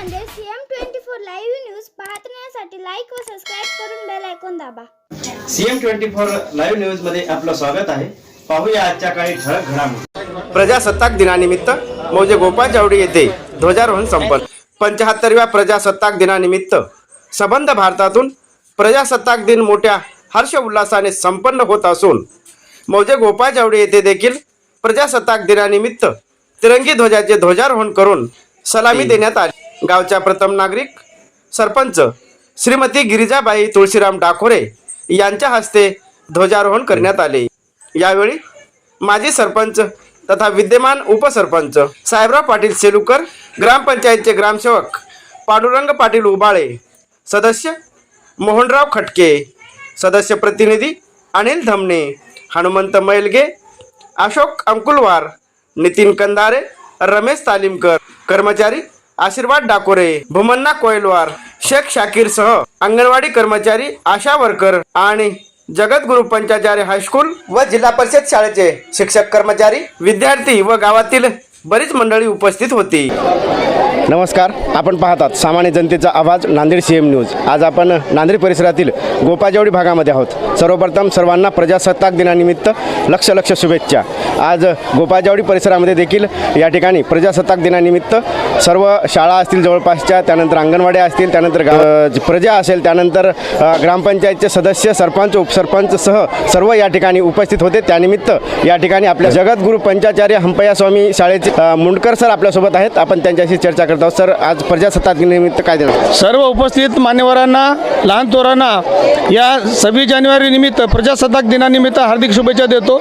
CM twenty four live news पाहण्यासाठी like व subscribe करून बेल ऐकून दाबा. सीएम ट्वेंटी फोर लाईव्ह न्यूजमध्ये आपलं स्वागत आहे. पाहूया आजच्या काही ठळक घडामोडी. प्रजासत्ताक दिनानिमित्त मौजे गोपाळ चावडी येथे ध्वजारोहण संपन्न. पंचाहत्तरव्या प्रजासत्ताक दिनानिमित्त सबंध भारतातून प्रजासत्ताक दिन मोठ्या हर्ष उल्हासाने संपन्न होत असून मौजे गोपाळ चावडी येथे देखील प्रजासत्ताक दिनानिमित्त तिरंगी ध्वजाचे ध्वजारोहण करून सलामी देण्यात आली. गावच्या प्रथम नागरिक सरपंच श्रीमती गिरिजाबाई तुळशीराम डाकोरे यांच्या हस्ते ध्वजारोहण करण्यात आले. यावेळी माजी सरपंच तथा विद्यमान उपसरपंच साहेबराव पाटील सेलुकर ग्रामपंचायतचे ग्रामसेवक पांडुरंग पाटील उबाळे सदस्य मोहनराव खटके सदस्य प्रतिनिधी अनिल धमणे हनुमंत मैलगे अशोक अंकुलवार नितीन कंदारे रमेश तालीमकर कर्मचारी आशीर्वाद डाकोरे भूमन्ना कोयलवार शेख शाकीरसह अंगणवाडी कर्मचारी आशा वर्कर आणि जगद्गुरु पंचाचार्य हायस्कूल व जिल्हा परिषद शाळेचे शिक्षक कर्मचारी विद्यार्थी व गावातील बरीच मंडळी उपस्थित होती. नमस्कार आपण पाहतात सामान्य जनतेचा आवाज नांदेड सी एम न्यूज आज आपण नांदेड परिसरातील गोपाजवडी भागामध्ये आहोत. सर्वप्रथम सर्वांना प्रजासत्ताक दिनानिमित्त लक्ष लक्ष शुभेच्छा. आज गोपाजवडी परिसरामध्ये देखील या ठिकाणी प्रजासत्ताक दिनानिमित्त सर्व शाळा असतील जवळपासच्या त्यानंतर अंगणवाड्या असतील त्यानंतर प्रजा असेल त्यानंतर ग्रामपंचायतचे सदस्य सरपंच उपसरपंचसह सर्व या ठिकाणी उपस्थित होते. त्यानिमित्त या ठिकाणी आपल्या जगद्गुरु पंचाचार्य हंपया स्वामी शाळेचे मुंडकर सर आपल्यासोबत आहेत. आपण त्यांच्याशी चर्चा करतो आहोत. सर आज प्रजासत्ताक दिनानिमित्त काय देणार? सर्व उपस्थित मान्यवरांना लहान थोरांना या सव्वीस जानेवारी निमित्त प्रजासत्ताक दिनानिमित्त हार्दिक शुभेच्छा देतो.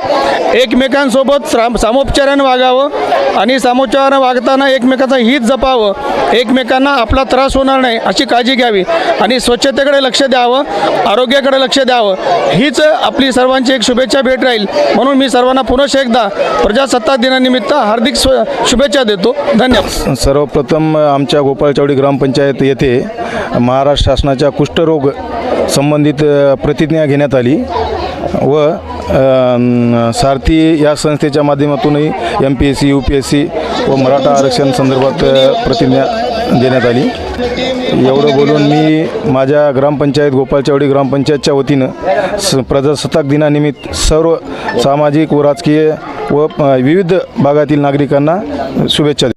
एकमेकांसोबत साम सामोपचाराने वागावं आणि सामोपचाराने वागताना एकमेकाचं हित जपावं. एकमेकांना आपला त्रास होणार नाही अशी काळजी घ्यावी आणि स्वच्छतेकडे लक्ष द्यावं आरोग्याकडे लक्ष द्यावं. हीच आपली सर्वांची एक शुभेच्छा भेट राहील. म्हणून मी सर्वांना पुनश एकदा प्रजासत्ताक दिनानिमित्त हार्दिक शुभेच्छा देतो. धन्यवाद. सर्वप्रथम आमच्या गोपाळचावडी ग्रामपंचायत येथे महाराष्ट्र शासनाच्या कुष्ठरोग संबंधित प्रतिज्ञा घेण्यात आली व सारथी या संस्थेच्या माध्यमातूनही M P S C U P S C व मराठा आरक्षण संदर्भात प्रतिज्ञा देण्यात आली. एवढं बोलून मी माझ्या ग्रामपंचायत गोपाळचावडी ग्रामपंचायतच्या वतीनं स प्रजासत्ताक दिनानिमित्त सर्व सामाजिक व राजकीय व विविध भागातील नागरिकांना शुभेच्छा